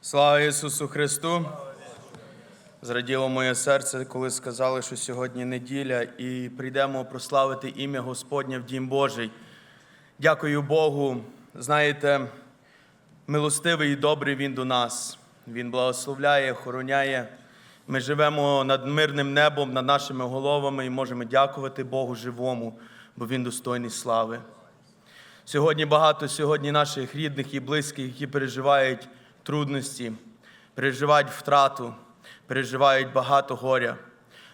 Слава Ісусу Христу! Зраділо моє серце, коли сказали, що сьогодні неділя, і прийдемо прославити ім'я Господнє в Дім Божий. Дякую Богу. Знаєте, милостивий і добрий Він до нас. Він благословляє, охороняє. Ми живемо над мирним небом, над нашими головами і можемо дякувати Богу живому, бо Він достойний слави. Сьогодні багато сьогодні наших рідних і близьких, які переживають трудності, переживають втрату, переживають багато горя.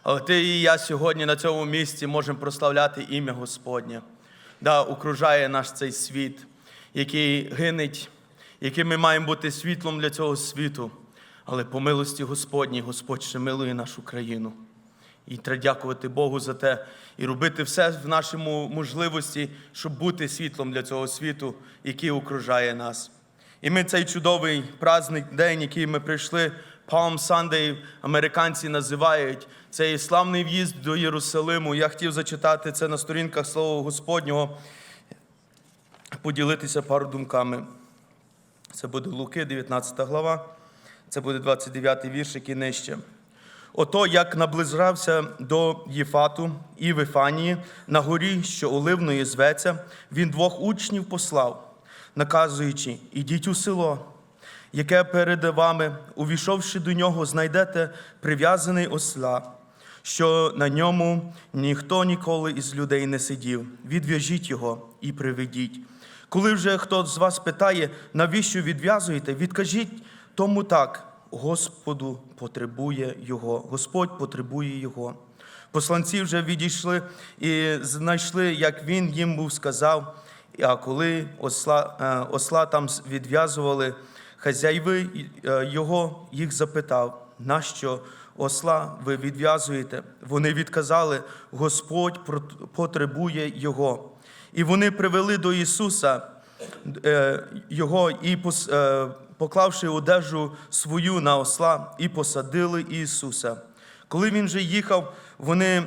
Але ти і я сьогодні на цьому місці можемо прославляти ім'я Господнє, да, окружає наш цей світ, який гинеть, яким ми маємо бути світлом для цього світу. Але по милості Господній Господь ще милує нашу країну. І треба дякувати Богу за те і робити все в нашому можливості, щоб бути світлом для цього світу, який окружає нас. І ми цей чудовий праздник, день, який ми прийшли, Palm Sunday, американці називають цей славний в'їзд до Єрусалиму. Я хотів зачитати це на сторінках Слова Господнього, поділитися пару думками. Це буде Луки, 19 глава, це буде 29 вірш, який нижче. Ото як наближався до Єфату і Вифанії на горі, що оливної зветься, він двох учнів послав, наказуючи, ідіть у село, яке перед вами, увійшовши до нього, знайдете прив'язаний осла, що на ньому ніхто ніколи із людей не сидів. Відв'яжіть його і приведіть. Коли вже хто з вас питає, навіщо відв'язуєте, відкажіть тому так. Господу потребує його, Господь потребує його. Посланці вже відійшли і знайшли, як він їм був сказав. А коли осла, е, осла там відв'язували, хазяїви е, його їх запитав, нащо осла ви відв'язуєте? Вони відказали, Господь потребує його. І вони привели до Ісуса е, його і поклавши одежу свою на осла, і посадили Ісуса. Коли він же їхав, вони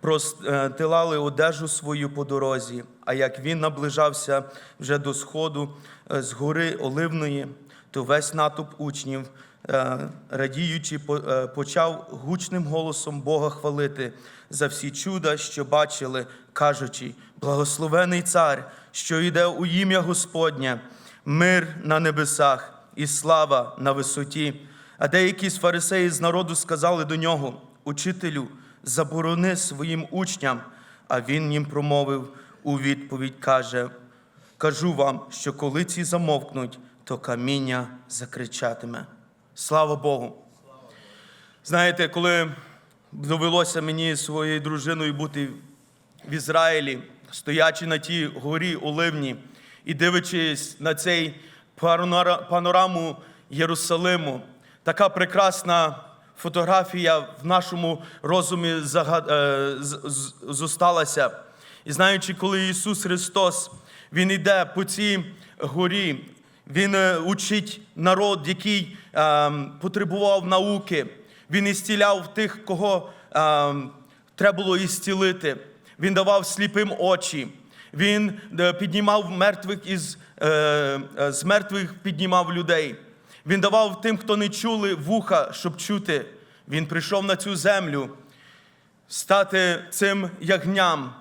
простилали одежу свою по дорозі. А як він наближався вже до сходу е, з гори Оливної, то весь натовп учнів, е, радіючи, е, почав гучним голосом Бога хвалити за всі чуда, що бачили, кажучи: благословений цар, що йде у ім'я Господнє, мир на небесах і слава на висоті. А деякі з фарисеїв з народу сказали до нього: Учителю, заборони своїм учням. А він їм промовив у відповідь, каже: Кажу вам, що коли ці замовкнуть, то каміння закричатиме. Слава Богу! Знаєте, коли довелося мені своєю дружиною бути в Ізраїлі, стоячи на тій горі Оливні і дивлячись на цей панораму Єрусалиму, така прекрасна фотографія в нашому розумі е, зосталася. І знаючи, коли Ісус Христос Він йде по цій горі, Він е, учить народ, який е, потребував науки. Він ісціляв тих, кого е, треба було ісцілити. Він давав сліпим очі. Він е, піднімав мертвих із з мертвих піднімав людей. Він давав тим, хто не чули вуха, щоб чути. Він прийшов на цю землю стати цим ягням,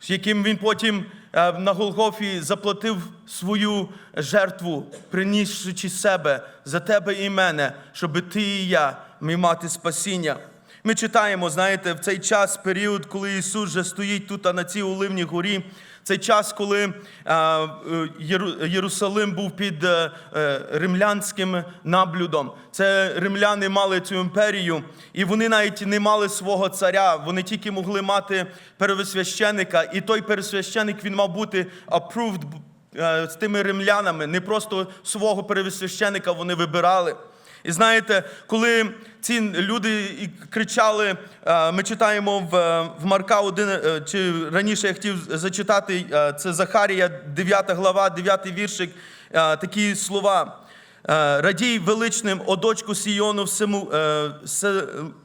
з яким він потім е, на Голгофі заплатив свою жертву, принісши себе за тебе і мене, щоб ти і я міг мати спасіння. Ми читаємо, знаєте, в цей час, період, коли Ісус вже стоїть тут на цій Оливній горі, цей час, коли е, е, Єру- Єрусалим був під е, римлянським наблюдом. Це римляни мали цю імперію, і вони навіть не мали свого царя. Вони тільки могли мати первосвященика, і той первосвященик він мав бути approved з тими римлянами. Не просто свого первосвященика вони вибирали. І знаєте, коли ці люди кричали, е, ми читаємо в, Марка 1, е, чи раніше я хотів зачитати, е, це Захарія, 9 глава, 9 віршик, такі слова. Е, Радій величним, о дочку Сіону, всему, е,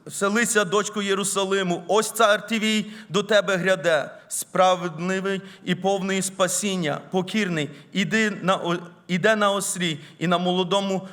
вселися, дочку Єрусалиму. Ось цар твій до тебе гряде, справедливий і повний спасіння, покірний. Іди на, іде на ослі і на молодому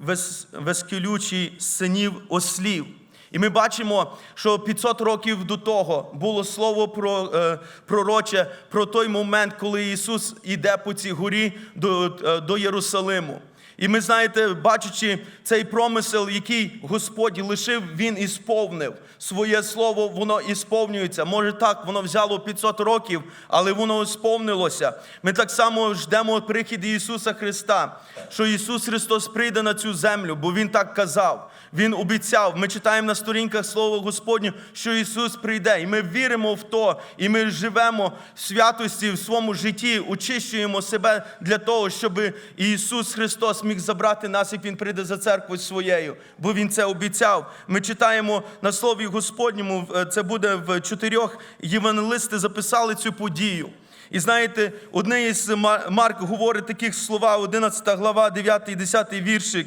вес, вескелючі синів ослів. І ми бачимо, що 500 років до того було слово про, е, пророче про той момент, коли Ісус іде по цій горі до, е, до Єрусалиму. І ми знаєте, бачачи цей промисел, який Господь лишив, Він ісповнив. Своє слово, воно ісповнюється. Може так, воно взяло 500 років, але воно сповнилося. Ми так само ждемо прихід Ісуса Христа, що Ісус Христос прийде на цю землю, бо Він так казав. Він обіцяв. Ми читаємо на сторінках Слова Господнє, що Ісус прийде. І ми віримо в то, і ми живемо в святості в своєму житті, очищуємо себе для того, щоб Ісус Христос міг забрати нас, як Він прийде за церквою своєю, бо Він це обіцяв. Ми читаємо на Слові Господньому, це буде в чотирьох євангелисти записали цю подію. І знаєте, одне із Ма- Марк говорить таких слова, 11 глава, 9 і 10 віршик.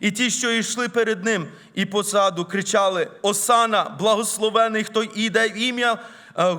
І ті, що йшли перед ним і позаду, кричали: Осана, благословений, хто іде в ім'я, е,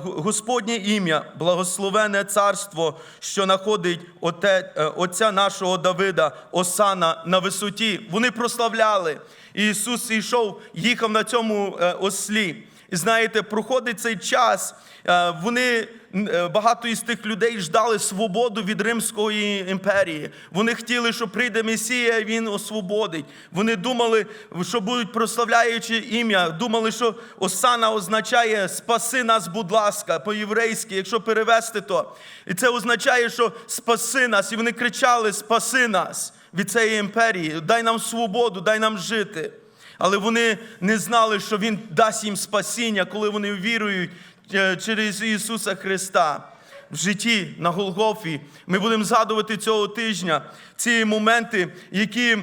Господнє ім'я, благословене царство, що находить оте, е, Отця нашого Давида, Осана на висоті. Вони прославляли. І Ісус йшов, їхав на цьому е, ослі. І знаєте, проходить цей час. е, Вони е, багато із тих людей ждали свободу від Римської імперії. Вони хотіли, що прийде Месія, і він освободить. Вони думали, що будуть прославляючи ім'я. Думали, що Осана означає спаси нас, будь ласка, по-єврейськи, якщо перевести то. І це означає, що спаси нас. І вони кричали: Спаси нас від цієї імперії, дай нам свободу, дай нам жити. Але вони не знали, що Він дасть їм спасіння, коли вони вірують е, через Ісуса Христа. В житті на Голгофі ми будемо згадувати цього тижня ці моменти, які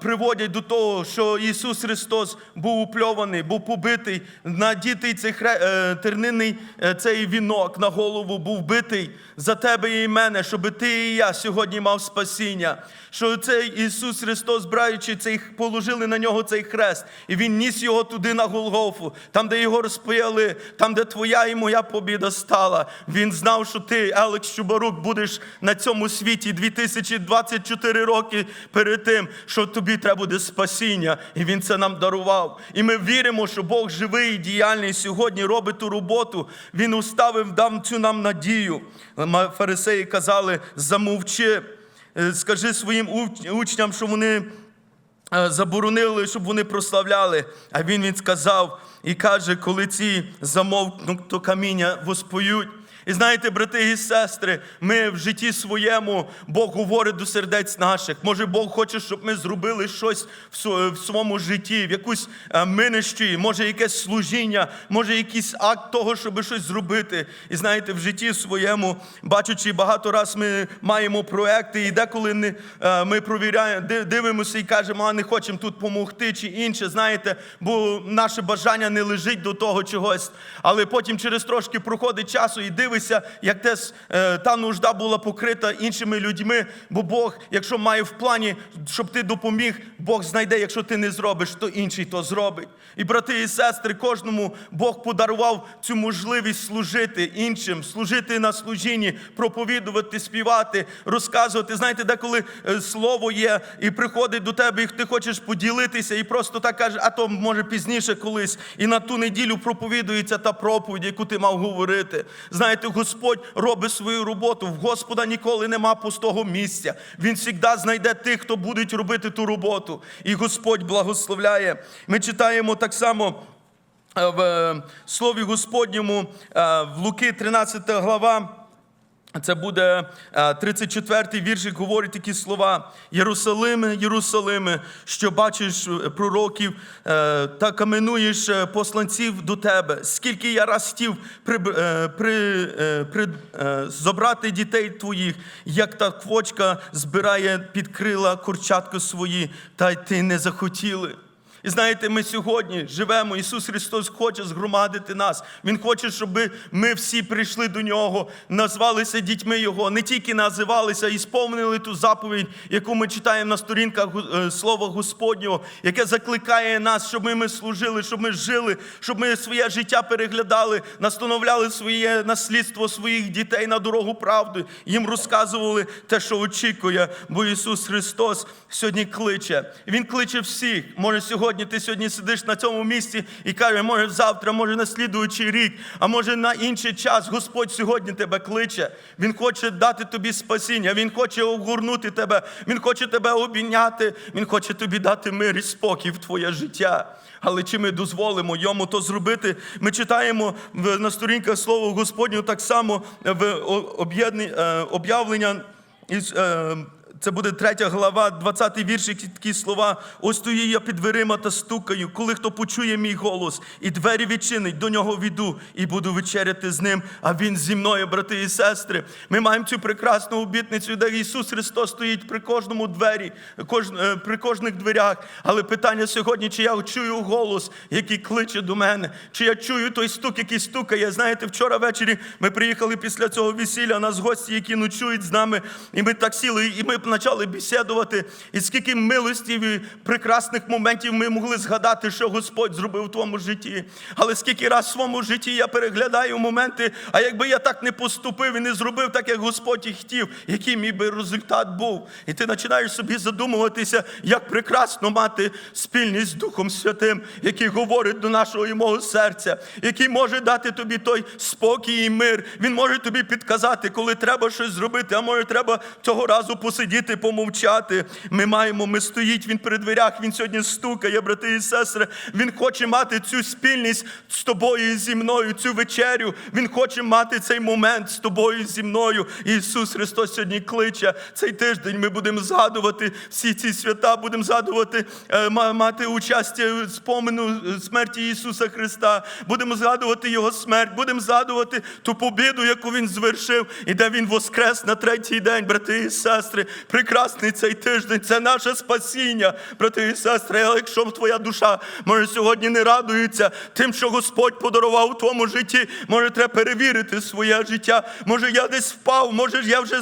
приводять до того, що Ісус Христос був упльований, був побитий, надітий цей е, тернинний е, цей вінок на голову, був битий за тебе і мене, щоб ти і я сьогодні мав спасіння. Що цей Ісус Христос, браючи цей, положили на нього цей хрест, і Він ніс його туди на Голгофу, там, де його розпияли, там, де твоя і моя побіда стала. Він знав, що ти, Елекс Чубарук, будеш на цьому світі 2024 роки перед тим, що тобі треба буде спасіння, і Він це нам дарував. І ми віримо, що Бог живий і діяльний сьогодні робить ту роботу. Він уставив, дав цю нам надію. Фарисеї казали: замовчи. Е, Скажи своїм учням, що вони е, заборонили, щоб вони прославляли. А він він сказав і каже, коли ці замовкнуть, то каміння воспоють. І знаєте, брати і сестри, ми в житті своєму Бог говорить до сердець наших. Може, Бог хоче, щоб ми зробили щось в своєму житті, в якусь е, минищі, може, якесь служіння, може, якийсь акт того, щоб щось зробити. І знаєте, в житті своєму, бачучи багато раз, ми маємо проекти, і деколи е, ми провіряємо, дивимося і кажемо, а не хочемо тут допомогти чи інше. Знаєте, бо наше бажання не лежить до того чогось. Але потім через трошки проходить часу і дивишся, як те, е, та нужда була покрита іншими людьми. Бо Бог, якщо має в плані, щоб ти допоміг, Бог знайде, якщо ти не зробиш, то інший то зробить. І брати і сестри, кожному Бог подарував цю можливість служити іншим, служити на служінні, проповідувати, співати, розказувати. Знаєте, деколи е, слово є і приходить до тебе, і ти хочеш поділитися, і просто так каже, а то може пізніше колись. І на ту неділю проповідується та проповідь, яку ти мав говорити. Знаєте, Господь робить свою роботу. В Господа ніколи нема пустого місця. Він завжди знайде тих, хто будуть робити ту роботу. І Господь благословляє. Ми читаємо так само. е, В е, Слові Господньому е, в Луки 13 глава. Це буде е, 34-й віршик, говорить такі слова: Єрусалиме, Єрусалиме, що бачиш е, пророків е, та каменуєш е, посланців до тебе. Скільки я раз хотів при, е, при, е, при, е, забрати дітей твоїх, як та квочка збирає під крила курчатки свої, та й ти не захотіли. І знаєте, ми сьогодні живемо. Ісус Христос хоче згромадити нас. Він хоче, щоб ми всі прийшли до Нього, назвалися дітьми Його, не тільки називалися, і сповнили ту заповідь, яку ми читаємо на сторінках е, Слова Господнього, яке закликає нас, щоб ми служили, щоб ми жили, щоб ми своє життя переглядали, настановляли своє наслідство своїх дітей на дорогу правди. Їм розказували те, що очікує, бо Ісус Христос сьогодні кличе. Він кличе всіх. Може, сьогодні ти сьогодні сидиш на цьому місці і каже, може завтра, може на слідуючий рік, а може на інший час. Господь сьогодні тебе кличе. Він хоче дати тобі спасіння, Він хоче огорнути тебе, Він хоче тебе обійняти, Він хоче тобі дати мир і спокій в твоє життя. Але чи ми дозволимо йому то зробити? Ми читаємо на сторінках Слова Господнього так само в е, об'явлення із. Це буде третя глава, 20 вірш, які такі слова. Ось стою я під дверима та стукаю, коли хто почує мій голос, і двері відчинить, до нього війду і буду вечеряти з ним. А він зі мною, брати і сестри. Ми маємо цю прекрасну обітницю, де Ісус Христос стоїть при кожному двері, е, при кожних дверях. Але питання сьогодні, чи я чую голос, який кличе до мене, чи я чую той стук, який стукає. Знаєте, вчора ввечері ми приїхали після цього весілля, нас гості, які ночують з нами, і ми так сіли, і ми почали бесідувати. І скільки милостів і прекрасних моментів ми могли згадати, що Господь зробив в твоєму житті. Але скільки раз в своєму житті я переглядаю моменти, а якби я так не поступив і не зробив так, як Господь і хотів, який мій би результат був. І ти починаєш собі задумуватися, як прекрасно мати спільність з Духом Святим, який говорить до нашого і мого серця, який може дати тобі той спокій і мир. Він може тобі підказати, коли треба щось зробити, а може треба цього разу посидіти, помовчати. Ми маємо, ми стоїть, він при дверях, він сьогодні стукає, брати і сестри. Він хоче мати цю спільність з тобою і зі мною, цю вечерю. Він хоче мати цей момент з тобою і зі мною. Ісус Христос сьогодні кличе. Цей тиждень ми будемо згадувати всі ці свята, будемо згадувати, е, мати участя в спомину смерті Ісуса Христа. Будемо згадувати Його смерть, будемо згадувати ту побіду, яку Він звершив, і де Він воскрес на третій день, брати і сестри. Прекрасний цей тиждень, це наше спасіння, брати і сестри. Але якщо твоя душа може сьогодні не радується тим, що Господь подарував у твоєму житті, може треба перевірити своє життя. Може, я десь впав, може, я вже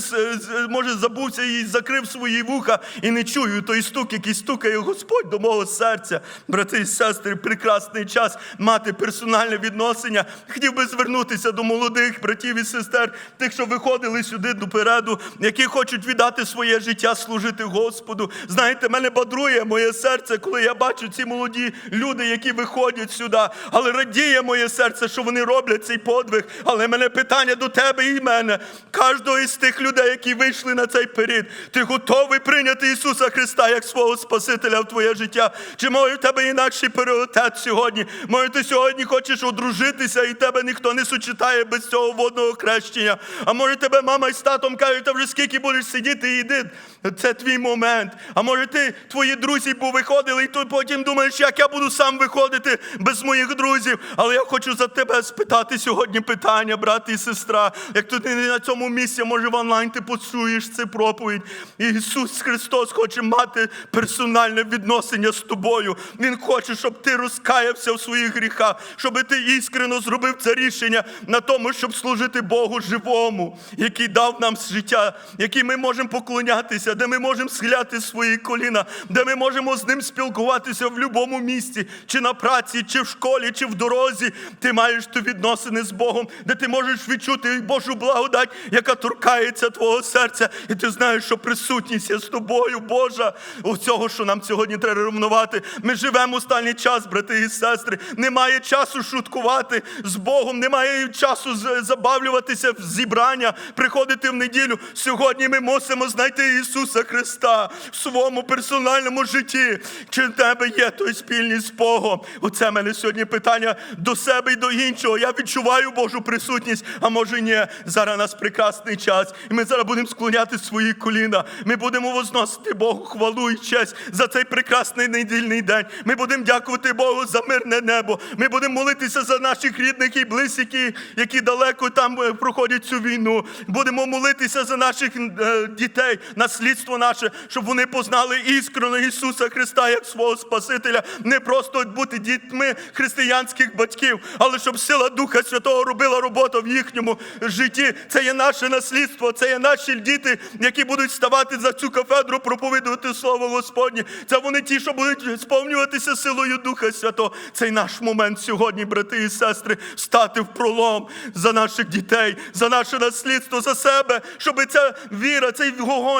може забувся і закрив свої вуха і не чую той стук, який стукає Господь до мого серця. Брати і сестри, прекрасний час мати персональне відношення. Хотів би звернутися до молодих братів і сестер, тих, що виходили сюди допереду, які хочуть віддати своє життя, служити Господу. Знаєте, мене бадрує моє серце, коли я бачу ці молоді люди, які виходять сюди. Але радіє моє серце, що вони роблять цей подвиг. Але мене питання до тебе і мене, кожного із тих людей, які вийшли на цей період. Ти готовий прийняти Ісуса Христа як свого Спасителя в твоє життя? Чи може в тебе інакший пріоритет сьогодні? Може, ти сьогодні хочеш одружитися, і тебе ніхто не сучитає без цього водного хрещення? А може тебе мама із татом кажуть, та вже скільки будеш сидіти, іди. Це твій момент. А може ти, твої друзі повиходили, і ти потім думаєш, як я буду сам виходити без моїх друзів. Але я хочу за тебе спитати сьогодні питання, брат і сестра. Як ти не на цьому місці, може в онлайн ти почуєш цю проповідь. Ісус Христос хоче мати персональне відношення з тобою. Він хоче, щоб ти розкаявся в своїх гріхах, щоб ти іскрено зробив це рішення на тому, щоб служити Богу живому, який дав нам життя, який ми можемо поклонятися, де ми можемо схиляти свої коліна, де ми можемо з ним спілкуватися в будь-якому місці, чи на праці, чи в школі, чи в дорозі. Ти маєш ту відносини з Богом, де ти можеш відчути Божу благодать, яка торкається твого серця, і ти знаєш, що присутність є з тобою, Божа. У цього, що нам сьогодні треба ревнувати. Ми живемо останній час, брати і сестри. Немає часу шуткувати з Богом, немає часу забавлюватися в зібрання, приходити в неділю. Сьогодні ми мусимо знайти Ісуса Христа в своєму персональному житті. Чи в тебе є той спільність з Богом? Оце в мене сьогодні питання до себе і до іншого. Я відчуваю Божу присутність, а може ні. Зараз у нас прекрасний час. І ми зараз будемо склоняти свої коліна. Ми будемо возносити Богу хвалу і честь за цей прекрасний недільний день. Ми будемо дякувати Богу за мирне небо. Ми будемо молитися за наших рідних і близьких, які, які далеко там е, проходять цю війну. Будемо молитися за наших е, дітей, наслідство наше, щоб вони познали іскрено Ісуса Христа як свого Спасителя, не просто бути дітьми християнських батьків, але щоб сила Духа Святого робила роботу в їхньому житті. Це є наше наслідство, це є наші діти, які будуть ставати за цю кафедру, проповідувати Слово Господнє. Це вони ті, що будуть сповнюватися силою Духа Святого. Цей наш момент сьогодні, брати і сестри, стати в пролом за наших дітей, за наше наслідство, за себе, щоб ця віра, цей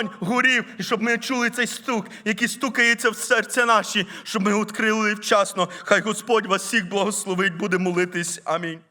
вогонь горів, і щоб ми чули цей стук, який стукається в серця наші, щоб ми відкрили вчасно. Хай Господь вас всіх благословить, буде молитись. Амінь.